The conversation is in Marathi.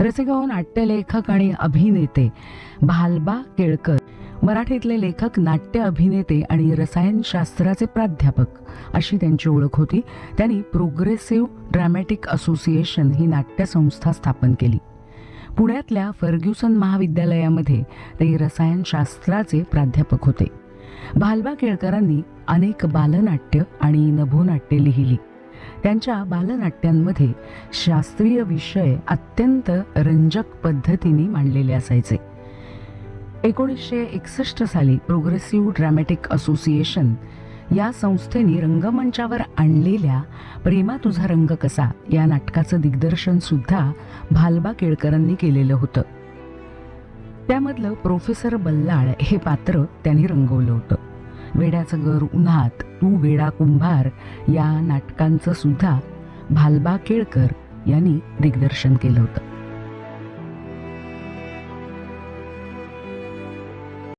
रसेगाव नाट्यलेखक आणि अभिनेते भालबा केळकर. मराठीतले लेखक नाट्य अभिनेते आणि रसायनशास्त्राचे प्राध्यापक अशी त्यांची ओळख होती. त्यांनी प्रोग्रेसिव्ह ड्रॅमॅटिक असोसिएशन ही नाट्यसंस्था स्थापन केली. पुण्यातल्या फर्ग्युसन महाविद्यालयामध्ये ते रसायनशास्त्राचे प्राध्यापक होते. भालबा केळकरांनी अनेक बालनाट्य आणि नभोनाट्य लिहिली. त्यांच्या बालनाट्यांमध्ये शास्त्रीय विषय अत्यंत रंजक पद्धतीने मांडलेले असायचे. एकोणीसशे एकसष्ट साली प्रोग्रेसिव्ह ड्रॅमॅटिक असोसिएशन या संस्थेने रंगमंचावर आणलेल्या प्रेमा तुझा रंग कसा या नाटकाचं दिग्दर्शन सुद्धा भालबा केळकरांनी केलेलं होतं. त्यामधलं प्रोफेसर बल्लाळ हे पात्र त्यांनी रंगवलं होतं. वेड्याचं घर उन्हात तू वेडा कुंभार या नाटकांचं सुद्धा भालबा केळकर यांनी दिग्दर्शन केलं होतं.